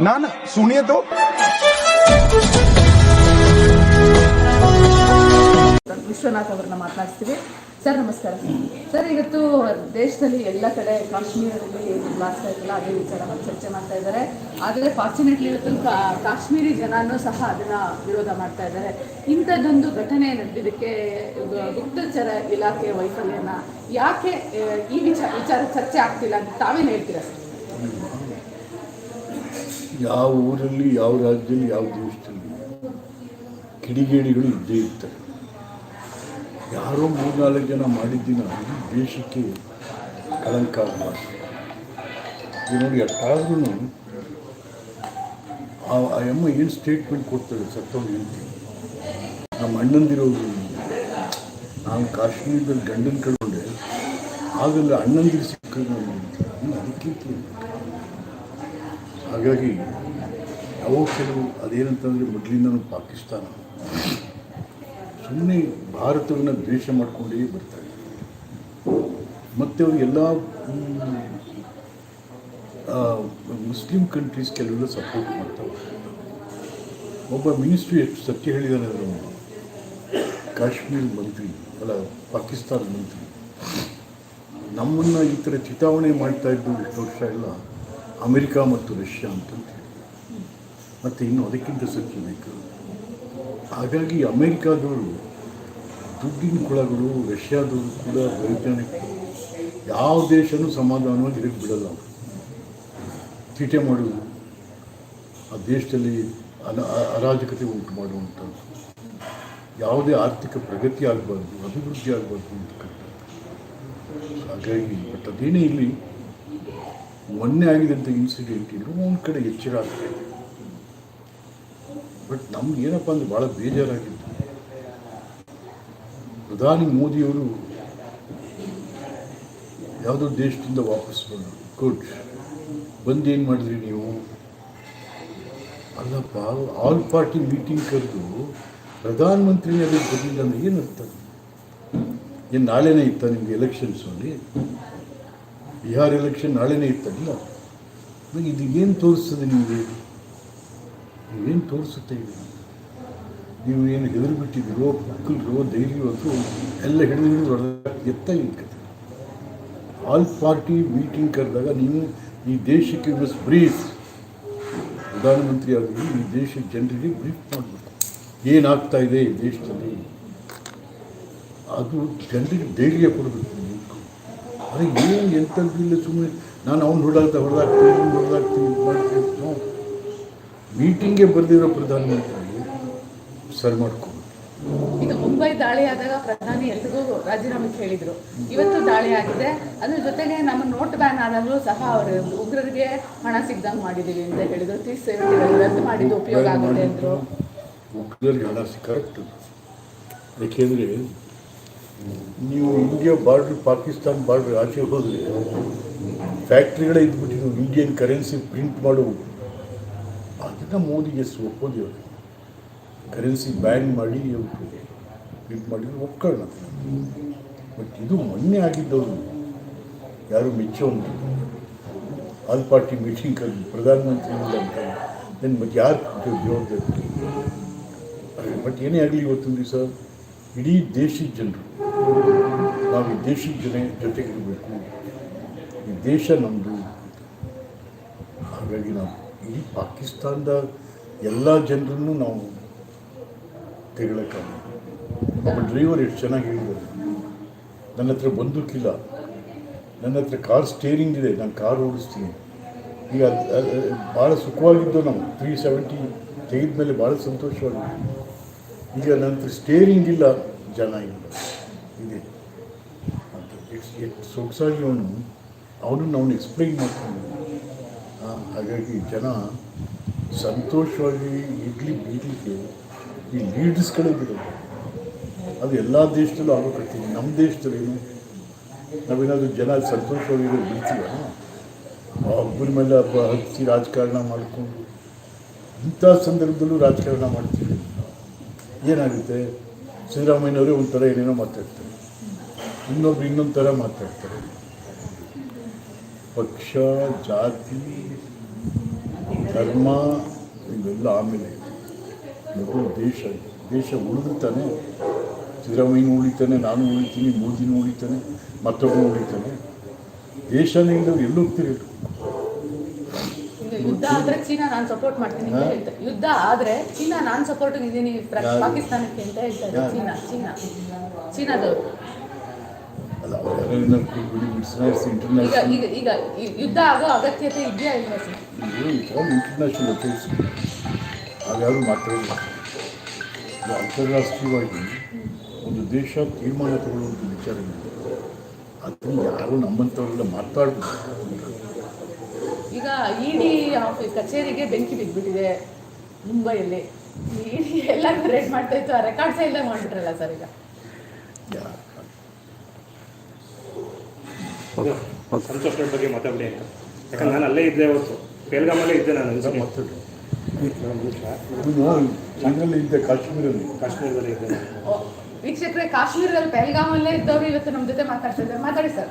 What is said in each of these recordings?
ನಾನು ના સુણીએ તો ವಿಶ್ವನಾಥ್ ಅವರನ್ನ ಮಾತನಾಡ್ತೀವಿ ಸರ್, ನಮಸ್ಕಾರ. ಸರ್, ಇವತ್ತು ದೇಶದಲ್ಲಿ ಎಲ್ಲ ಕಡೆ ಕಾಶ್ಮೀರದಲ್ಲಿ ಮಾಡ್ತಾ ಇದ್ದಲ್ಲ ಅದೇ ವಿಚಾರವಾಗಿ ಚರ್ಚೆ ಮಾಡ್ತಾ ಇದ್ದಾರೆ. ಆದರೆ ಫಾರ್ಚುನೇಟ್ಲಿ ಇವತ್ತು ಕಾಶ್ಮೀರಿ ಜನನೂ ಸಹ ಅದನ್ನ ವಿರೋಧ ಮಾಡ್ತಾ ಇದ್ದಾರೆ. ಇಂಥದ್ದೊಂದು ಘಟನೆ ನಡೆದಿದ್ದಕ್ಕೆ ಗುಪ್ತಚರ ಇಲಾಖೆ ವೈಫಲ್ಯನ ಯಾಕೆ ಈ ವಿಚಾರ ವಿಚಾರ ಚರ್ಚೆ ಆಗ್ತಿಲ್ಲ ಅಂತ ತಾವೇನು ಹೇಳ್ತೀರಾ ಸರ್? ಯಾವ ಊರಲ್ಲಿ, ಯಾವ ರಾಜ್ಯದಲ್ಲಿ, ಯಾವ ದೇಶದಲ್ಲಿ ಕಿಡಿಗೇಡಿಗಳು ಇದ್ದೇ ಇರ್ತಾರೆ. ಯಾರೋ ಮೂರ್ನಾಲ್ಕು ಜನ ಮಾಡಿದ್ದಿನ ದೇಶಕ್ಕೆ ಕಳಂಕ ಆಗಬಾರ್ದು ಈಗ ನೋಡಿ ಅಷ್ಟಾದ್ರೂ ಆ ಅಮ್ಮ ಏನು ಸ್ಟೇಟ್ಮೆಂಟ್ ಕೊಡ್ತಾರೆ ಸತ್ತವ್ರು ಹೇಳ್ತೀವಿ ನಮ್ಮ ಅಣ್ಣಂದಿರೋದು ನಾನು ಕಾಶ್ಮೀರದಲ್ಲಿ ಗಂಡನ ಕಳ್ಕೊಂಡೆ ಆಗಲ್ಲ ಅಣ್ಣಂದಿರು ಸಿಕ್ಕ ಅದಕ್ಕಿಂತ ಹಾಗಾಗಿ ಯಾವ ಕೆಲವು ಅದೇನಂತಂದರೆ ಮೊದಲಿಂದನೂ ಪಾಕಿಸ್ತಾನ ಸುಮ್ಮನೆ ಭಾರತವನ್ನು ದ್ವೇಷ ಮಾಡಿಕೊಂಡೇ ಬರ್ತಾರೆ ಮತ್ತು ಅವರು ಎಲ್ಲ ಮುಸ್ಲಿಂ ಕಂಟ್ರೀಸ್ ಕೆಲವೆಲ್ಲ ಸಪೋರ್ಟ್ ಮಾಡ್ತಾವೆ ಒಬ್ಬ ಮಿನಿಸ್ಟ್ರಿ ಎಷ್ಟು ಸತ್ಯ ಹೇಳಿದಾನೆ ಅದರ. ಕಾಶ್ಮೀರ ಮಂತ್ರಿ, ಅಲ್ಲ, ಪಾಕಿಸ್ತಾನ ಮಂತ್ರಿ. ನಮ್ಮನ್ನು ಈ ಥರ ಚಿತಾವಣೆ ಮಾಡ್ತಾ ಇದ್ದು ಇಷ್ಟು ವರ್ಷ ಎಲ್ಲ ಅಮೆರಿಕ ಮತ್ತು ರಷ್ಯಾ ಅಂತ ಹೇಳಿ ಮತ್ತು ಇನ್ನು ಅದಕ್ಕಿಂತ ಸಂಖ್ಯೆ ಬೇಕು. ಹಾಗಾಗಿ ಅಮೆರಿಕಾದವರು ದುಡ್ಡಿನ ಕುಳಗಳು, ರಷ್ಯಾದವರು ಕೂಡ ವೈಜ್ಞಾನಿಕ ಯಾವ ದೇಶನೂ ಸಮಾಧಾನವಾಗಿ ಇರಕ್ಕೆ ಬಿಡಲ್ಲ. ಚೀಟೆ ತೀಟೆ ಮಾಡುವುದು, ಆ ದೇಶದಲ್ಲಿ ಅನ ಅರಾಜಕತೆ ಉಂಟು ಮಾಡುವಂಥದ್ದು. ಯಾವುದೇ ಆರ್ಥಿಕ ಪ್ರಗತಿ ಆಗಬಾರ್ದು, ಅಭಿವೃದ್ಧಿ ಆಗಬಾರ್ದು ಅಂತ ಹಾಗಾಗಿ ಬಟ್ ಅದೇನೇ ಇಲ್ಲಿ ಮೊನ್ನೆ ಆಗಿದಂಥ ಇನ್ಸಿಡೆಂಟ್ ಇದ್ರು ಒಂದು ಕಡೆ ಎಚ್ಚರ ಆಗ್ತಾ ಇದೆ ಬಟ್ ನಮ್ಗೆ ಏನಪ್ಪ ಅಂದ್ರೆ ಭಾಳ ಬೇಜಾರಾಗಿತ್ತು. ಪ್ರಧಾನಿ ಮೋದಿಯವರು ಯಾವುದೋ ದೇಶದಿಂದ ವಾಪಸ್ ಬಂದರು. ಗುಡ್ ಬಂದು ಏನು ಮಾಡಿದ್ರಿ ನೀವು? ಅಲ್ಲಪ್ಪ, ಆಲ್ ಪಾರ್ಟಿ ಮೀಟಿಂಗ್ ಕರೆದು ಪ್ರಧಾನಮಂತ್ರಿನೇ ಅದಕ್ಕೆ ಬರಲಿಲ್ಲ ಅಂದ್ರೆ ಏನು ಅರ್ಥ ಏನು ನಾಳೆನೇ ಇತ್ತ ನಿಮಗೆ ಎಲೆಕ್ಷನ್ಸ್ ಅಲ್ಲಿ? ಬಿಹಾರ್ ಎಲೆಕ್ಷನ್ ನಾಳೆನೇ ಇತ್ತಲ್ಲ? ಇದು ಏನು ತೋರಿಸ್ತದೆ ನಿಮಗೆ? ನೀವೇನು ತೋರಿಸುತ್ತೆ ಇದು ನೀವು ಏನು ಹೆದರು ಬಿಟ್ಟಿದ್ದೀರೋ ಮಕ್ಕಳಿರೋ ಧೈರ್ಯವಂತೂ ಎಲ್ಲ ಹಿಡಿದು ಹಿಡಿದು ಎತ್ತ ಕತೆ ಆಲ್ ಪಾರ್ಟಿ ಮೀಟಿಂಗ್ ಕರೆದಾಗ ನೀವು ಈ ದೇಶಕ್ಕೆ ಮಿಸ್ ಬ್ರೀಫ್. ಪ್ರಧಾನಮಂತ್ರಿ ಆಗಿ ಈ ದೇಶದ ಜನರಿಗೆ ಬ್ರೀಫ್ ಮಾಡಬೇಕು. ಏನಾಗ್ತಾ ಇದೆ ಈ ದೇಶದಲ್ಲಿ? ಅದು ಜನರಿಗೆ ಧೈರ್ಯ ಕೊಡಬೇಕು. ಅದೇ ಏನು ಎಂಥದ್ದಿಲ್ಲ ಸುಮ್ಮನೆ ನಾನು ಅವ್ನು ಹೊಡೆದಾಗ್ತಾ ಹೊಡೆದಾಗ್ತೀನಿ ಇವ್ನು ಹೊಡೆದಾಗ್ತೀನಿ ಮಾಡ್ತೀನಿ ಮೀಟಿಂಗ್ಗೆ ಬರೆದಿರೋ ಪ್ರಧಾನಮಂತ್ರಿ ಸರ್ ಮಾಡ್ಕೊಂಡು. ಇದು ಮುಂಬೈ ದಾಳಿ ಆದಾಗ ಪ್ರಧಾನಿ ಎಲ್ರಿಗೂ ರಾಜೀನಾಮೆ ಕೇಳಿದ್ರು. ಇವತ್ತು ದಾಳಿ ಆಗಿದೆ. ಅದ್ರ ಜೊತೆಗೆ ನಮ್ಮ ನೋಟ್ ಬ್ಯಾನ್ ಆದಾಗಲೂ ಸಹ ಅವರು ಉಗ್ರರಿಗೆ ಹಣ ಸಿಗ್ದಂಗೆ ಮಾಡಿದ್ದೀವಿ ಅಂತ ಹೇಳಿದ್ರು. ತ್ರೀ ಸೆವೆಂಟಿ ರದ್ದು ಮಾಡಿದ್ದು ಉಪಯೋಗ ಆಗುತ್ತೆ ಅಂದರು. ಉಗ್ರರಿಗೆ ಹಣ ಕರೆಕ್ಟ್ ಯಾಕೆಂದರೆ ನೀವು ಇಂಡಿಯಾ ಬಾರ್ಡ್ರ್ ಪಾಕಿಸ್ತಾನ ಬಾರ್ಡ್ರ್ ಆಚೆ ಹೋದರೆ ಫ್ಯಾಕ್ಟ್ರಿಗಳೇ ಇದ್ಬಿಟ್ಟಿದ್ದು ಇಂಡಿಯನ್ ಕರೆನ್ಸಿ ಪ್ರಿಂಟ್ ಮಾಡು. ಅದನ್ನು ಮೋದಿ ಎಸ್ ಒಪ್ಪೋದಿ ಕರೆನ್ಸಿ ಬ್ಯಾನ್ ಮಾಡಿ ಪ್ರಿಂಟ್ ಮಾಡಿ ಒಪ್ಕೊಳ್ಳೋಣ ಬಟ್ ಇದು ಮೊನ್ನೆ ಆಗಿದ್ದವರು. ಯಾರು ಮೆಚ್ಚೋನು ಆಲ್ ಪಾರ್ಟಿ ಮೀಟಿಂಗ್ ಕರೆದು ಪ್ರಧಾನಮಂತ್ರಿ ಅಂತ. ನನ್ನ ಮತ್ತೆ ಯಾರು ಜವಾಬ್ದಾರಿ? ಬಟ್ ಏನೇ ಆಗಲಿ ಇವತ್ತೊಂದು ದಿವಸ, ಇಡೀ ದೇಶದ ಜನರು ನಾವು ದೇಶದ ಜನ ಜೊತೆಗಿರಬೇಕು. ಈ ದೇಶ ನಮ್ಮದು ಹಾಗಾಗಿ ನಾವು ಈ ಪಾಕಿಸ್ತಾನದ ಎಲ್ಲ ಜನರನ್ನು ನಾವು ತೆಗಳಕ್ಕಾಗ ಒಬ್ಬ ಡ್ರೈವರ್ ಎಷ್ಟು ಚೆನ್ನಾಗಿ ಹೇಳಿದ್ದಾರೆ ನನ್ನ ಹತ್ರ ಬಂದೂಕಿಲ್ಲ. ನನ್ನ ಹತ್ರ ಕಾರ್ ಸ್ಟೇರಿಂಗ್ ಇದೆ. ನಾನು ಕಾರ್ ಓಡಿಸ್ತೀನಿ. ಈಗ ಭಾಳ ಸುಖವಾಗಿದ್ದು ನಾವು. ತ್ರೀ ಸೆವೆಂಟಿ ತೆಗೆದ ಮೇಲೆ ಭಾಳ ಸಂತೋಷವಾಗಿದೆ ಈಗ ನನ್ನ ಹತ್ರ ಸ್ಟೇರಿಂಗ್ ಇಲ್ಲ. ಜನ ಇಲ್ಲ. ಎಷ್ಟು ಸೊಗಸಾಗಿ ಅವನು ಅವನು ಎಕ್ಸ್ಪ್ಲೈನ್ ಮಾಡ್ತಾನೆ. ಆ, ಹಾಗಾಗಿ ಜನ ಸಂತೋಷವಾಗಿ ಇಡ್ಲಿ ಬೀದಲಿಕ್ಕೆ ಈ ಲೀಡರ್ಸ್ಗಳೇ ಬಿಡೋದು ಅದು ಎಲ್ಲ ದೇಶದಲ್ಲೂ ಆಗೋಕತ್ತೀವಿ ನಮ್ಮ ದೇಶದಲ್ಲೇನು ನಾವೇನಾದರೂ ಜನ ಸಂತೋಷವಾಗಿರೋ ಬಿಡ್ತೀವ ಒಬ್ಬರ ಮೇಲೆ ಹಬ್ಬ ಹಚ್ಚಿ ರಾಜಕಾರಣ ಮಾಡಿಕೊಂಡು ಇಂಥ ಸಂದರ್ಭದಲ್ಲೂ ರಾಜಕಾರಣ ಮಾಡ್ತೀವಿ. ಏನಾಗುತ್ತೆ? ಸಿದ್ದರಾಮಯ್ಯನವರೇ ಒಂಥರ ಏನೇನೋ ಮಾತಾಡ್ತಾರೆ. ಇನ್ನೊಬ್ರು ಇನ್ನೊಂದು ಥರ ಮಾತಾಡ್ತಾರೆ. ಪಕ್ಷ ಜಾತಿ ಧರ್ಮ ಇವೆಲ್ಲ ಆಮೇಲೆ ಮೊದಲು ದೇಶ ದೇಶ ಉಳಿದುತ್ತಾನೆ ಸಿದ್ದರಾಮಯ್ಯನೂ ಉಳಿತಾನೆ ನಾನು ಉಳಿತೀನಿ ಮೋದಿನೂ ಉಳಿತಾನೆ ಮತ್ತೊಬ್ಬನು ಉಳಿತಾನೆ. ದೇಶನೇ ಇಲ್ಲವ್ರು ಎಲ್ಲೂ ಹೋಗ್ತೀರಿ? ಯುದ್ಧ ಆದ್ರೆ ಚೀನಾ ನಾನು ಸಪೋರ್ಟ್ ಮಾಡ್ತೀನಿ ಅಂತ ಹೇಳ್ತಾರೆ ಯುದ್ಧ ಆದ್ರೆ ಚೀನಾ ನಾನು ಸಪೋರ್ಟ್ ಇದ್ದೀನಿ ಪಾಕಿಸ್ತಾನಕ್ಕೆ ಅಂತ ಹೇಳ್ತಾರೆ? ಚೀನಾ ಚೀನಾ ಚೀನಾದವರು ಅಲ್ಲ ಅವ್ರು ಯಾರು ಬಿಡಿ ಬಿಡಿಸ್ ಈಗ ಇಂಟರ್ನ್ಯಾಷನಲ್ ಈಗ ಈಗ ಯುದ್ಧ ಆಗೋ ಅಗತ್ಯತೆ ಇದೆಯಾ ಇಲ್ವಾ ಸರ್? ಇಂಟರ್ನ್ಯಾಷನಲ್ ಅಫೇರ್ಸ್ ಅದ್ಯಾರು ಮಾತಾಡಿಲ್ಲ ಇದು. ಅಂತಾರಾಷ್ಟ್ರೀಯವಾಗಿ ಒಂದು ದೇಶ ತೀರ್ಮಾನ ತಗೊಳ್ಳುವಂಥ ವಿಚಾರ ಅದನ್ನು ಯಾರು ನಮ್ಮಂಥವರೆಲ್ಲ ಮಾತಾಡಬೇಕು ಈಗ ಇಡಿ ಆಫೀಸ್ ಕಚೇರಿಗೆ ಬೆಂಕಿ ಬಿದ್ದುಬಿಟ್ಟಿದೆ ಮುಂಬೈಯಲ್ಲಿ. ಇಡಿ ಎಲ್ಲ ರೇಟ್ ಮಾಡ್ತಾ ಇತ್ತು ಆ ರೆಕಾರ್ಡ್ಸೇ ಎಲ್ಲ ಮಾಡ್ಬಿಟ್ರಲ್ಲ ಸರ್ ಈಗ? ಸಂತೋಷ್ ರೆಡ್ಡಿ ಬಗ್ಗೆ ಮಾತಾಡಿ ಅಂತ. ಯಾಕಂದ್ರೆ ನಾನು ಅಲ್ಲೇ ಇದ್ದೆ ಅವತ್ತು. ಬೆಲ್ಗಾಮಲ್ಲೇ ಇದ್ದೆ ನಾನು ಅನ್ಸುತ್ತೆ. ಮಾತಾಡಿ ಚೀನಲ್ಲಿ ಇದ್ದೆ ಕಾಶ್ಮೀರದಲ್ಲಿ ಕಾಶ್ಮೀರದಲ್ಲಿ ಇದ್ದೆ ವೀಕ್ಷಕರೇ ಕಾಶ್ಮೀರದಲ್ಲಿ ಪೆಹಲ್ಗಾಮಲ್ಲೇ ಇದ್ದವರು ಇವತ್ತು ನಮ್ಮ ಜೊತೆ ಮಾತಾಡ್ತಾ ಇದ್ದಾರೆ. ಮಾತಾಡಿ ಸರ್.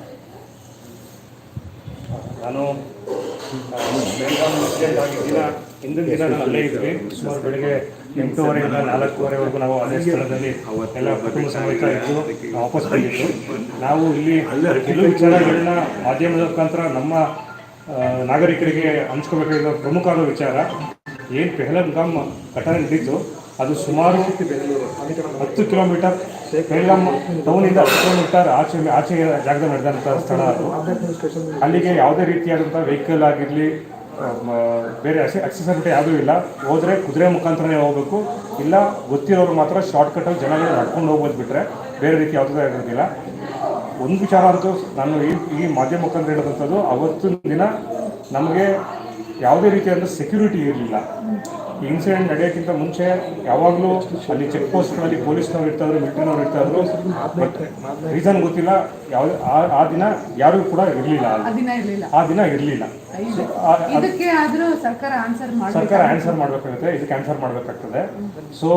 ನಾನು ಬೆಳಗಾವಿ ಮುಖ್ಯ ದಿನ ಹಿಂದಿನ ದಿನ ನಾನು ಅಲ್ಲೇ ಇದ್ವಿ. ಸುಮಾರು ಬೆಳಿಗ್ಗೆ ಎಂಟೂವರೆಯಿಂದ ನಾಲ್ಕೂವರೆವರೆಗೂ ನಾವು ಅದೇ ಸ್ಥಳದಲ್ಲಿ ಎಲ್ಲ ಕುಟುಂಬ ಸಮೇತ ಇದ್ದು ವಾಪಸ್ ಬಂದಿದ್ದು. ನಾವು ಇಲ್ಲಿ ಕೆಲವು ವಿಚಾರಗಳನ್ನ ಮಾಧ್ಯಮದ ಮುಖಾಂತರ ನಮ್ಮ ನಾಗರಿಕರಿಗೆ ಹಂಚ್ಕೋಬೇಕಾಗಿರೋ ಪ್ರಮುಖವಾದ ವಿಚಾರ. ಏನು ಪೆಹಲಗಾಮ್ ಘಟನೆ ನಡೆದಿತ್ತು ಅದು ಸುಮಾರು ಹತ್ತು ಕಿಲೋಮೀಟರ್ ಪೆಹಲ್ಗಾಮ್ ಟೌನಿಂದ ಹತ್ತು ಕಿಲೋಮೀಟರ್ ಆಚೆ ಆಚೆ ಜಾಗದಲ್ಲಿ ನಡೆದಂಥ ಸ್ಥಳ ಅದು. ಅಲ್ಲಿಗೆ ಯಾವುದೇ ರೀತಿಯಾದಂಥ ವೆಹಿಕಲ್ ಆಗಿರಲಿ ಬೇರೆ ಅಕ್ಸೆಸಿಬಿಲಿಟಿ ಯಾವುದೂ ಇಲ್ಲ. ಹೋದರೆ ಕುದುರೆ ಮುಖಾಂತರನೇ ಹೋಗಬೇಕು. ಇಲ್ಲ, ಗೊತ್ತಿರೋರು ಮಾತ್ರ ಶಾರ್ಟ್ಕಟ್ಟಲ್ಲಿ ಜನಗಳು ನಡ್ಕೊಂಡು ಹೋಗೋದು ಬಿಟ್ಟರೆ ಬೇರೆ ರೀತಿ ಯಾವುದೇ ಆಗಿರೋದಿಲ್ಲ ಒಂದು ವಿಚಾರ ಅಂತೂ ನಾನು ಈ ಈ ಮಾಧ್ಯಮ ಮುಖಾಂತರ ಹೇಳೋದಂಥದ್ದು ಅವತ್ತಿನ ದಿನ ನಮಗೆ ಯಾವುದೇ ರೀತಿಯಾದ ಸೆಕ್ಯೂರಿಟಿ ಇರಲಿಲ್ಲ. ಇನ್ಸಿಡೆಂಟ್ ನಡೆಯೋಕ್ಕಿಂತ ಮುಂಚೆ ಯಾವಾಗಲೂ ಅಲ್ಲಿ ಚೆಕ್ ಪೋಸ್ಟ್ಗಳಲ್ಲಿ ಪೊಲೀಸ್ನವ್ರು ಇರ್ತಾಯಿದ್ರು ಮಿಲಿಟರಿನವ್ರು ಇರ್ತಾಯಿದ್ರು ಬಟ್ ರೀಸನ್ ಗೊತ್ತಿಲ್ಲ. ಯಾವ ಆ- ಆ ದಿನ ಯಾರಿಗೂ ಕೂಡ ಇರಲಿಲ್ಲ ಆ ದಿನ ಇರಲಿಲ್ಲ. ಆ ದಿನ ಇರಲಿಲ್ಲ. ಇದಕ್ಕೆ ಆದ್ರೂ ಸರ್ಕಾರ ಆನ್ಸರ್ ಸರ್ಕಾರ ಮಾಡಬೇಕು ಆನ್ಸರ್ ಮಾಡಬೇಕಾಗುತ್ತೆ ಇದಕ್ಕೆ ಆನ್ಸರ್ ಮಾಡಬೇಕಾಗ್ತದೆ. ಸೊ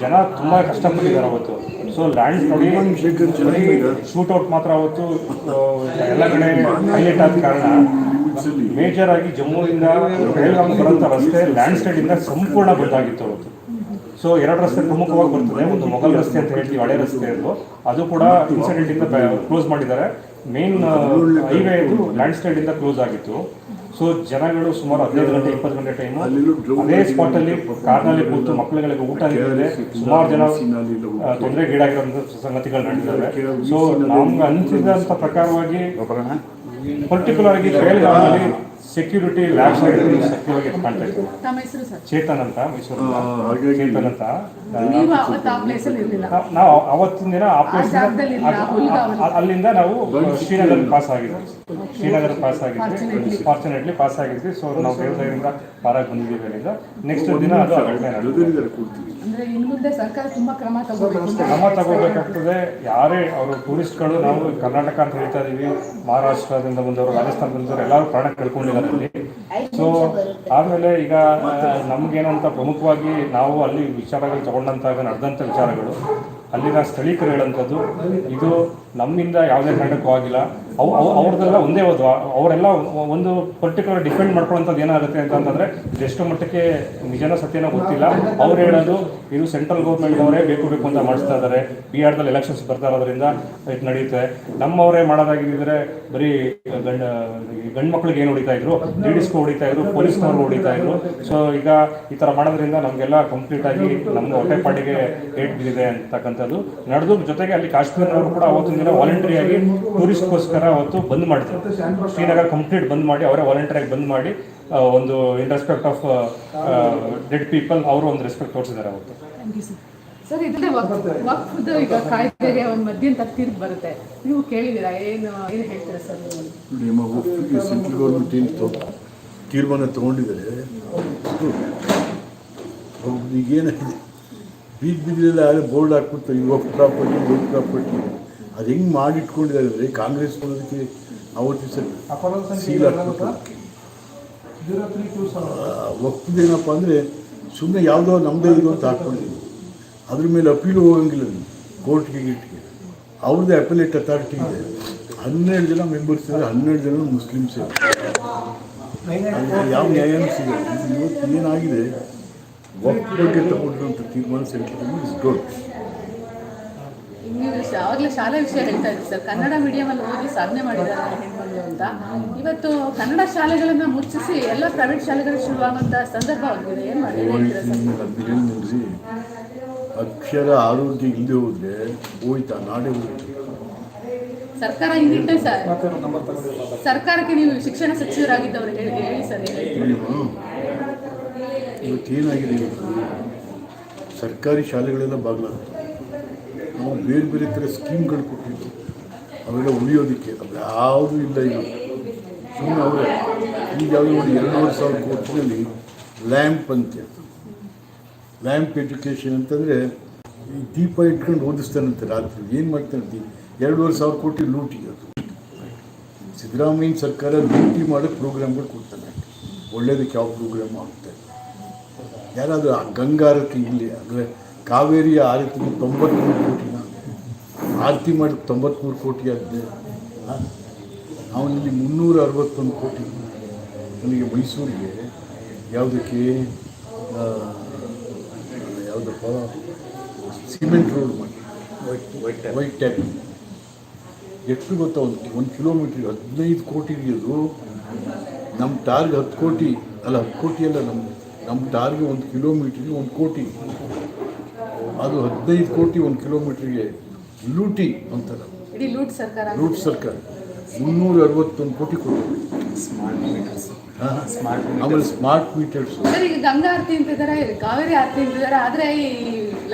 ಜನ ತುಂಬಾ ಕಷ್ಟಪಟ್ಟಿದ್ದಾರೆ ಅವತ್ತು. ಸೊ ಲ್ಯಾಂಡ್ ನೋಡಿ ಶೂಟ್ಔಟ್ ಮಾತ್ರ ಅವತ್ತು ಎಲ್ಲ ಕಡೆ ಹೈಲೈಟ್ ಆದ ಕಾರಣ. ಮೇಜರ್ ಆಗಿ ಜಮ್ಮುವಿಂದ ಬೆಳಗಾವಿ ಬರುವಂಥ ರಸ್ತೆ ಲ್ಯಾಂಡ್ ಸ್ಲೈಡ್ ಇಂದ ಸಂಪೂರ್ಣ ಬದಲಾಗಿತ್ತು ಅವತ್ತು. ಸೊ ಎರಡು ರಸ್ತೆ ಪ್ರಮುಖವಾಗಿ ಬರ್ತದೆ ಒಂದು ಮೊಘಲ್ ರಸ್ತೆ ಅಂತ ಹೇಳ್ತೀವಿ ಹಳೆ ರಸ್ತೆ ಅದು. ಅದು ಕೂಡ ಇನ್ಸಿಡೆಂಟ್ ಇಂದ ಕ್ಲೋಸ್ ಮಾಡಿದ್ದಾರೆ. ಮೇನ್ ಹೈವೇ ಇದು ಲ್ಯಾಂಡ್ ಸ್ಲೈಡ್ ಇಂದ ಕ್ಲೋಸ್ ಆಗಿತ್ತು. ಸೊ ಜನಗಳು ಸುಮಾರು ಹದಿನೈದು ಗಂಟೆ ಇಪ್ಪತ್ತು ಗಂಟೆ ಟೈಮ್ ಅದೇ ಸ್ಪಾಟ್ ಅಲ್ಲಿ ಕಾರ್ನಲ್ಲಿ ಕೂತು ಮಕ್ಕಳುಗಳಿಗೆ ಊಟ ಆಗಿದ್ದಾರೆ ಸುಮಾರು ಜನ ತೊಂದರೆಗೀಡಾಗಿರೋ ತೊಂದರೆಗೀಡಾಗಿರುವಂಥ ಸಂಗತಿಗಳು ನಡೆದಿದ್ದಾರೆ ಸೊ ನಮ್ಗೆ ಅನಿಸಿದಂಥ ಪ್ರಕಾರವಾಗಿ ಪರ್ಟಿಕ್ಯುಲರ್ ಆಗಿ ಬೆಳಗಾವಿಯಲ್ಲಿ ಸೆಕ್ಯೂರಿಟಿ ಲ್ಯಾಬ್ ಸೆಕ್ಯೂರ್ ಆಗಿ ಸರ್? ಚೇತನ್ ಅಂತ ಮೈಸೂರು ಚೇತನ್ ಅಂತ. ನೀವು ಅವತ್ತು ಆ ಪ್ಲೇಸ್ ಅಲ್ಲಿ ಇರಲಿಲ್ಲ. ನಾವ್- ನಾವು ಅವತ್ತಿನ ದಿನ ಆ ಅಲ್ಲಿಂದ ನಾವು ಶ್ರೀನಗರ್ ಪಾಸ್ ಆಗಿದ್ವಿ. ಶ್ರೀನಗರ್ ಪಾಸ್ ಆಗಿದ್ವಿ. ಫಾರ್ಚುನೇಟ್ಲಿ ಪಾಸ್ ಆಗಿದ್ವಿ. ಸೊ ನಾವು ದೇವಸಾಯದಿಂದ ಪಾರಾಗಿ ಬಂದಿದ್ದೀವಿ ಅಲ್ಲಿಂದ. ನೆಕ್ಸ್ಟ್ ದಿನ ಅದು ಅಂದ್ರೆ ಮುಂದೆ ಕ್ರಮ ತಗೋಬೇಕು ಕ್ರಮ ತಗೋಬೇಕಾಗ್ತದೆ. ಯಾರೇ ಅವರು ಟೂರಿಸ್ಟ್ಗಳು, ನಾವು ಕರ್ನಾಟಕ ಅಂತ ಹೇಳ್ತಾ ಇದೀವಿ. ಮಹಾರಾಷ್ಟ್ರದಿಂದ ಬಂದವರು, ರಾಜಸ್ಥಾನದಿಂದ ಬಂದವರು, ಎಲ್ಲರೂ ಪ್ರಾಣ ಕಳ್ಕೊಂಡಿದ್ದಾರೆ ಸೊ ಆಮೇಲೆ ಈಗ ನಮ್ಗೇನು ಅಂತ ಪ್ರಮುಖವಾಗಿ ನಾವು ಅಲ್ಲಿ ವಿಚಾರಗಳು ತಗೊಂಡಂತಾಗ ನಡೆದಂಥ ವಿಚಾರಗಳು ಅಲ್ಲಿನ ಸ್ಥಳೀಕರು ಹೇಳುವಂಥದ್ದು ಇದು ನಮ್ಮಿಂದ ಯಾವುದೇ ಕಾರಣಕ್ಕೂ ಆಗಿಲ್ಲ. ಅವು ಅವು, ಅವ್ರದ್ದೆಲ್ಲ ಒಂದೇ ಹೋದ್ವು ಅವರೆಲ್ಲ ಒಂದು ಪರ್ಟಿಕ್ಯುಲರ್ ಡಿಪೆಂಡ್ ಮಾಡ್ಕೊಳ್ಳೋಂಥದ್ದು ಏನಾಗುತ್ತೆ ಅಂತ ಅಂತಂದ್ರೆ ಎಷ್ಟು ಮಟ್ಟಕ್ಕೆ ನಿಜನ ಸತ್ಯನ ಗೊತ್ತಿಲ್ಲ. ಅವ್ರು ಹೇಳೋದು, ಇದು ಸೆಂಟ್ರಲ್ ಗೌರ್ಮೆಂಟ್ನವರೇ ಬೇಕು ಬೇಕು ಅಂತ ಮಾಡಿಸ್ತಾ ಇದ್ದಾರೆ. ಬಿಹಾರದಲ್ಲಿ ಎಲೆಕ್ಷನ್ಸ್ ಬರ್ತಾ ಇರೋದ್ರಿಂದ ಇದು ನಡೆಯುತ್ತೆ ನಮ್ಮವರೇ ಮಾಡೋದಾಗಿದ್ದರೆ ಬರೀ ಗಂಡ ಗಂಡು ಮಕ್ಳಿಗೆ ಏನು ಹೊಡಿತಾ ಇದ್ರು? ಲೇಡೀಸ್ಗೂ ಹೊಡಿತಾ ಇದ್ರು ಪೊಲೀಸ್ನವ್ರು ಹೊಡಿತಾ ಇದ್ರು. ಸೊ ಈಗ ಈ ಥರ ಮಾಡೋದ್ರಿಂದ ನಮಗೆಲ್ಲ ಕಂಪ್ಲೀಟ್ ಆಗಿ ನಮ್ಗೆ ಹೊಟ್ಟೆ ಪಾಟಿಗೆ ಏಟ್ ಬಿದ್ದಿದೆ ಅಂತಕ್ಕಂಥದ್ದು ನಡೆದು ಜೊತೆಗೆ ಅಲ್ಲಿ ಕಾಶ್ಮೀರನವರು ಕೂಡ ಅವತ್ತಿನ ದಿನ ವಾಲಂಟರಿ ಆಗಿ ಟೂರಿಸ್ಟ್ಗೋಸ್ಕರ ಅವತ್ತು ಬಂದ್ ಮಾಡಿದ್ರು ಶ್ರೀನಗರ ಕಂಪ್ಲೀಟ್ ಬಂದ್ ಮಾಡಿ ಅವರೇ ವಾಲಂಟರಿ ಆಗಿ ಬಂದ್ ಮಾಡಿ ಒಂದು in respect of dead people ಅವರು ಒಂದು ರೆಸ್ಪೆಕ್ಟ್ ತೋರಿಸಿದ್ದಾರೆ ಅವತ್ತು. ಸರ್ ಇದನ್ನೇ ವಕ್ಫದ ಈಗ ಕಾಯ್ದೆಗೆ ಒಂದು ಮಧ್ಯಂತರ ತೀರ್ಪು ಬರುತ್ತೆ. ನೀವು ಕೇಳಿದ್ದೀರಾ? ಏನು ಏನು ಹೇಳ್ತೀರಾ ಸರ್ ನಿಮ್ಮ ಒಪ್ಪಿಗೆ ಸೆಂಟ್ರಲ್ ಗೌರ್ಮೆಂಟ್ ಏನು ತೀರ್ಮಾನ ತಗೊಂಡಿದ್ದಾರೆ. ಈಗೇನಾಗಿದೆ ಬೀದ್ ಬೀದಿಲೆಲ್ಲ ಯಾರು ಬೋರ್ಡ್ ಹಾಕ್ಬಿಟ್ಟು ಈ ವಕ್ ಪ್ರಾಪರ್ಟಿ ವಕ್ ಪ್ರಾಪರ್ಟಿ ಅದು ಹೆಂಗೆ ಮಾಡಿಟ್ಕೊಂಡಿದ್ದಾರೆ ಅಂದರೆ ಕಾಂಗ್ರೆಸ್ ಬರೋದಕ್ಕೆ ಅವತ್ತು ಸರ್ ಸೀಲ್ ಹಾಕ್ಬಿಟ್ಟು ಒಪ್ಪದೇನಪ್ಪ ಅಂದರೆ ಸುಮ್ಮನೆ ಯಾವುದೋ ನಮ್ಮದೇ ಇದು ಅಂತ ಹಾಕ್ಕೊಂಡಿದ್ದೀವಿ ಅದ್ರ ಮೇಲೆ ಅಪೀಲು ಹೋಗಂಗಿಲ್ಲ ಕೋರ್ಟ್ಗೆ ಗೀಟ್ಗೆ. ಅವ್ರದ್ದೇ ಅಪೀಲೇಟ್ ಅಥಾರಿಟಿ ಇದೆ. ಹನ್ನೆರಡು ಜನ ಮೆಂಬರ್ಸ್ ಇದ್ದಾರೆ ಹನ್ನೆರಡು ಜನ ಮುಸ್ಲಿಮ್ಸ್ ಇದ್ದಾರೆ. ಯಾವ ನ್ಯಾಯಾಂಶ ಇದೆ ಇದು ಇವತ್ತು ಏನಾಗಿದೆ? ವಕ್ಫ್ ಬಗ್ಗೆ ತಗೊಂಡಿರುವಂಥ ತೀರ್ಮಾನ ಸೆಂಟ್ರಲ್ ಇಸ್ ಗುಡ್ ಶಾ- ಆವಾಗಲೇ ಶಾಲೆ ವಿಷಯ ಹೇಳ್ತಾ ಇದ್ರಿ ಸರ್. ಕನ್ನಡ ಮೀಡಿಯಮಲ್ಲಿ ಓದಿ ಸಾಧನೆ ಮಾಡಿದ್ದಾರೆ ಹೆಣ್ಮಗಳು ಅಂತ. ಇವತ್ತು ಕನ್ನಡ ಶಾಲೆಗಳನ್ನ ಮುಚ್ಚಿಸಿ ಎಲ್ಲ ಪ್ರೈವೇಟ್ ಶಾಲೆಗಳು ಶುರುವಾಗುವಂಥ ಸಂದರ್ಭ ಆಗಿದೆ ಏನು ಮಾಡಿ ಅಕ್ಷರ ಆರೋಗ್ಯ ಇಲ್ಲದೆ ಹೋದ್ರೆ ಹೋಯ್ತಾ? ನಾಡೇ ಹೋಯ್ತು ಸರ್ಕಾರ ಹಿಂಗಿಟ್ಟೆ ಸರ್. ಸರ್ಕಾರಕ್ಕೆ ನೀವು ಶಿಕ್ಷಣ ಸಚಿವರಾಗಿದ್ದವರು ಹೇಳಿ ಹೇಳಿ ಸರ್ ಇವತ್ತೇನಾಗಿದೆ ಇವತ್ತು? ಸರ್ಕಾರಿ ಶಾಲೆಗಳೆಲ್ಲ ಬಾಗ್ಲಾಗ್ತವೆ ನಾವು ಬೇರೆ ಬೇರೆ ಥರ ಸ್ಕೀಮ್ಗಳು ಕೊಟ್ಟಿದ್ದು. ಅವೆಲ್ಲ ಉಳಿಯೋದಕ್ಕೆ. ಅವು ಯಾವುದೂ ಇಲ್ಲ ಈಗ. ಸುಮ್ಮನೆ ಅವರೇ, ಈಗ ಯಾವುದೋ ಒಂದು ಎರಡೂವರೆ ಸಾವಿರ ಕೋಟಿನಲ್ಲಿ ಲ್ಯಾಂಪ್ ಅಂತ ಲ್ಯಾಂಪ್ ಎಜುಕೇಷನ್ ಅಂತಂದರೆ ಈ ದೀಪ ಇಟ್ಕೊಂಡು ಓದಿಸ್ತಾನಂತೆ ರಾತ್ರಿ. ಏನು ಮಾಡ್ತಾನಂತೆ ಎರಡೂವರೆ ಸಾವಿರ ಕೋಟಿ ಲೂಟಿ ಅದು. ಸಿದ್ದರಾಮಯ್ಯ ಸರ್ಕಾರ ಲೂಟಿ ಮಾಡೋ ಪ್ರೋಗ್ರಾಮ್ಗಳು ಕೊಡ್ತಾನೆ. ಒಳ್ಳೇದಕ್ಕೆ ಯಾವ ಪ್ರೋಗ್ರಾಮ್ ಆಗ್ತಾ ಇಲ್ಲ. ಯಾರಾದರೂ ಆ ಗಂಗಾರತಿ ಇಲ್ಲಿ ಅಂದರೆ ಕಾವೇರಿಯ ಆರತಿ ತೊಂಬತ್ಮೂರು ಕೋಟಿನ ಆರತಿ ಮಾಡಿ ತೊಂಬತ್ಮೂರು ಕೋಟಿ ಆಗಿದೆ. ಅವನಲ್ಲಿ ಮುನ್ನೂರ ಅರವತ್ತೊಂದು ಕೋಟಿ. ನನಗೆ ಮೈಸೂರಿಗೆ ಯಾವುದಕ್ಕೆ ಯಾವುದಪ್ಪ? ಸಿಮೆಂಟ್ ರೋಡ್ ಮಾಡಿ. ವೈಟ್ ವೈಟ್ ಟ್ಯಾಪ್ ಎಷ್ಟು ಗೊತ್ತಾ ಒಂದು ಒಂದು ಕಿಲೋಮೀಟ್ರಿಗೆ ಹದಿನೈದು ಕೋಟಿ ಅದು ನಮ್ಮ ಟಾರ್ಗ್ ಹತ್ತು ಕೋಟಿ, ಅಲ್ಲ ಹತ್ತು ಕೋಟಿ ಅಲ್ಲ ನಮ್ಮ ನಮ್ಮ ಟಾರ್ಗೆ ಒಂದು ಕಿಲೋಮೀಟ್ರಿಗೆ ಒಂದು ಕೋಟಿ. ಅದು ಹದಿನೈದು ಕೋಟಿ ಒಂದು ಕಿಲೋಮೀಟ್ರಿಗೆ ಲೂಟಿ ಅಂತಾರೆ ಇಡೀ ಲೂಟ್ ಸರ್ಕಾರ ಲೂಟ್ ಸರ್ಕಾರ. ಮುನ್ನೂರ ಅರವತ್ತೊಂದು ಕೋಟಿ ಕೊಟ್ಟು ಆಮೇಲೆ ಸ್ಮಾರ್ಟ್ ಮೀಟರ್ಸ್ ಸರ್ ಈಗ ಗಂಗಾ ಆರತಿ ಅಂತಿದ್ದಾರೆ ಕಾವೇರಿ ಆರತಿ ಅಂತಿದ್ದಾರೆ ಆದ್ರೆ ಈ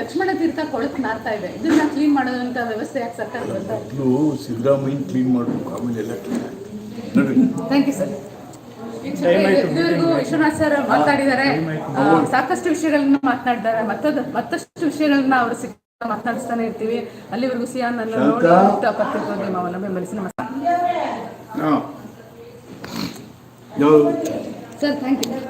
ಲಕ್ಷ್ಮಣ ತೀರ್ಥ ಕೊಳಕ್ ನಾರ್ತಾ ಇದೆ. ಇದನ್ನ ಕ್ಲೀನ್ ಮಾಡೋದಂತ ವ್ಯವಸ್ಥೆ ಯಾಕೆ ಸರ್ಕಾರ ಮೊದಲು ಸಿದ್ದರಾಮಯ್ಯ ಕ್ಲೀನ್ ಮಾಡಬೇಕು ಆಮೇಲೆ ಎಲ್ಲ ಕ್ಲೀನ್ ನೋಡಿ thank you sir Vishwanath sir ಮಾತಾಡಿದ್ದಾರೆ. ಸಾಕಷ್ಟು ವಿಷಯಗಳನ್ನ ಮಾತನಾಡಿದ್ದಾರೆ. ಮತ್ತದ ಮತ್ತಷ್ಟು ವಿಷಯಗಳನ್ನ ಅವರು ಸಿಕ್ಕ ಮಾತನಾಡಿಸ್ತಾನೆ ಇರ್ತೀವಿ. ಅಲ್ಲಿವರೆಗೂ ಸಿಯಾನ್ ಅನ್ನು ನೋಡಿ ಪತ್ರಿಕೋದ್ಯಮವನ್ನು ಬೆಂಬಲಿಸಿ ನಮಸ್ಕಾರ ಸರ್ ಥ್ಯಾಂಕ್ ಯು